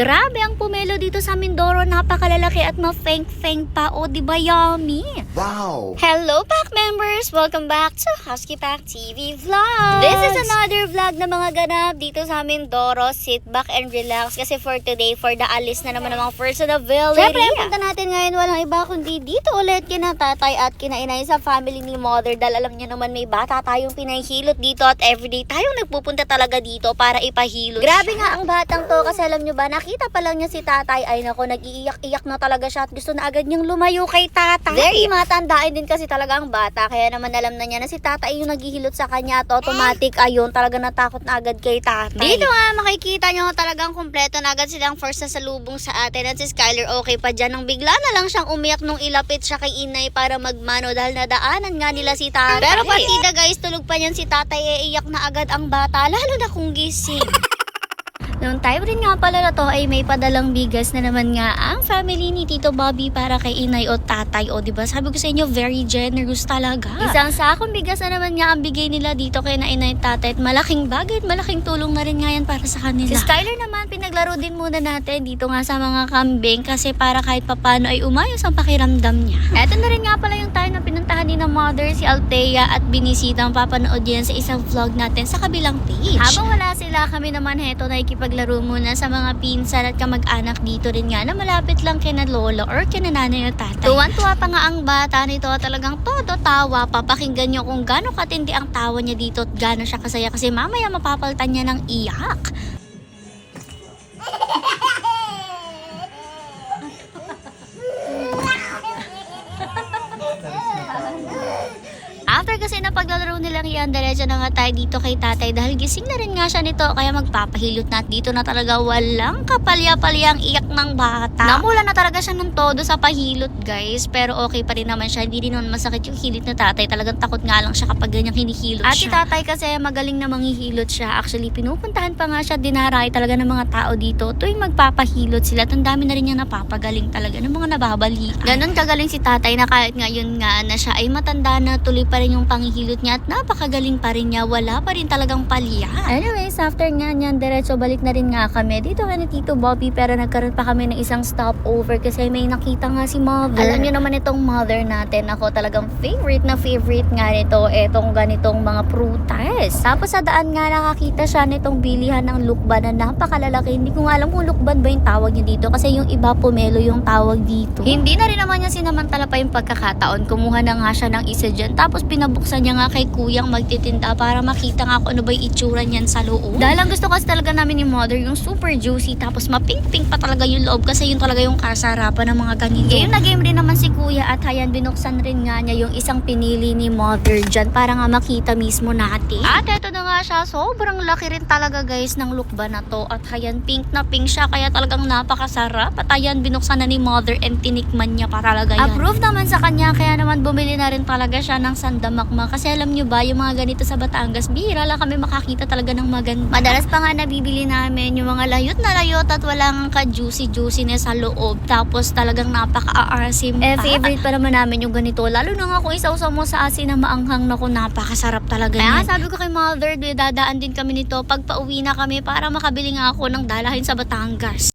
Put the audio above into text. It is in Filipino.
Grabe ang pumelo dito sa Mindoro, napakalalaki at ma-feng-feng pa. O, di ba yummy? Wow! Hello, Pack members! Welcome back to Husky Pack TV Vlog! This is another vlog na mga ganap dito sa Mindoro. Sit back and relax kasi for today, for the alis na naman ng mga person of Valeria. Siyempre, ang punta natin ngayon walang iba kundi dito ulit kina tatay at kina inay sa family ni mother dahil alam niyo naman may bata tayong pinahihilot dito at everyday tayong nagpupunta talaga dito para ipahilot Grabe nga ang batang to kasi alam niyo ba, nakita pa lang niya si tatay ay nako, nag-iiyak-iyak na talaga siya at gusto na agad niyang lumayo kay tatay. Very matandaan din kasi talaga ang bata kaya naman alam na niya na si tatay yung naghihilot sa kanya at automatic ayun talaga natakot na agad kay tatay. Dito nga makikita niyo talagang kumpleto na agad silang first na salubong sa atin at si Skyler okay pa dyan nang bigla na lang siyang umiyak nung ilapit siya kay inay para magmano dahil nadaanan nga nila si tatay. Pero partida guys, tulog pa niyan si tatay eh, iyak na agad ang bata lalo na kung gising. Noong time rin nga pala na to ay may padalang bigas na naman nga ang family ni Tito Bobby para kay inay o tatay. O di ba sabi ko sa inyo, very generous talaga. Isang sakong bigas na naman nga ang bigay nila dito kay na inay at tatay. At malaking bagay at malaking tulong na rin nga yan para sa kanila. Si Skyler naman, pinaglaro din muna natin dito nga sa mga kambing kasi para kahit papano ay umayos ang pakiramdam niya. Eto na rin nga pala yung time na pinuntahan ni na mother si Althea at binisita ang papanood yan sa isang vlog natin sa kabilang page. Habang wala sila, kami naman heto na ikipaglaro muna sa mga pinsan at kamag-anak dito rin nga na malapit lang kina lolo or kina nanay o tatay. Tuwan-tuwa pa nga ang bata nito talagang todo tawa. Papakinggan nyo kung gaano katindi ang tawa niya dito at gaano siya kasaya kasi mamaya mapapaltan niya ng iyak. After kasi na paglalaro nilang yan, diretso na nga tayo dito kay tatay dahil gising na rin nga siya nito kaya magpapahilot na at dito na talaga walang kapalya-palyang iyak ng bata. Namula na talaga siya ng todo sa pahilot guys pero okay pa rin naman siya. Hindi rin naman masakit yung hilit na tatay. Talagang takot nga lang siya kapag ganyang hinihilot At siya. si tatay kasi magaling na manghihilot siya. Actually pinupuntahan pa nga siya dinaray talaga ng mga tao dito tuwing magpapahilot sila. At ang dami na rin niya napapagaling talaga ng mga nababali. Ganon kagaling si tatay na kahit ngayon nga na siya ay matanda na tuloy pa rin yung pangihilot niya at napakagaling pa rin niya. Wala pa rin talagang palya. Anyways, after nga niyan, diretso balik na rin nga kami. Dito nga ni Tito Bobby pero nagkaroon pa kami ng isang stopover kasi may nakita nga si mother. Alam niyo naman itong mother natin. Ako talagang favorite na favorite nga nito. Etong ganitong mga prutas. Tapos sa daan nga nakakita siya nitong bilihan ng lukban na napakalalaki. Hindi ko nga alam kung lukban ba yung tawag niya dito kasi yung iba pomelo yung tawag dito. Hindi na rin naman niya sinamantala pa yung pagkakataon. Kumuha na nga siya ng isa dyan. Tapos pinabuksan niya nga kay kuyang magtitinda para makita nga kung ano ba yung itsura niyan sa loob. Dahil ang gusto kasi talaga namin ni mother yung super juicy tapos mapink-pink pa talaga yung loob kasi yun talaga yung kasarapan ng mga ganito. Game na game rin naman si kuya at hayan binuksan rin nga niya yung isang pinili ni mother dyan para nga makita mismo natin. At eto nga siya, sobrang laki rin talaga guys ng lukba na to. At hayan pink na pink siya kaya talagang napakasarap. At hayan binuksan na ni mother and tinikman niya para talaga yan. Approve naman sa kanya kaya naman bumili na rin talaga siya ng sandamakma kasi alam nyo ba yung mga ganito sa Batangas bihira lang kami makakita talaga ng maganda. Madalas pa nga nabibili namin yung mga layot na layot at walang ka-juicy juiciness sa loob. Tapos talagang napaka-aasim. Eh favorite pa naman namin yung ganito. Lalo na nga kung isawsaw mo sa asin na maanghang. Na kung napakasarap talaga Kaya sabi ko kay mother, dadaan din kami nito pag pauwi na kami para makabili nga ako ng dalahin sa Batangas.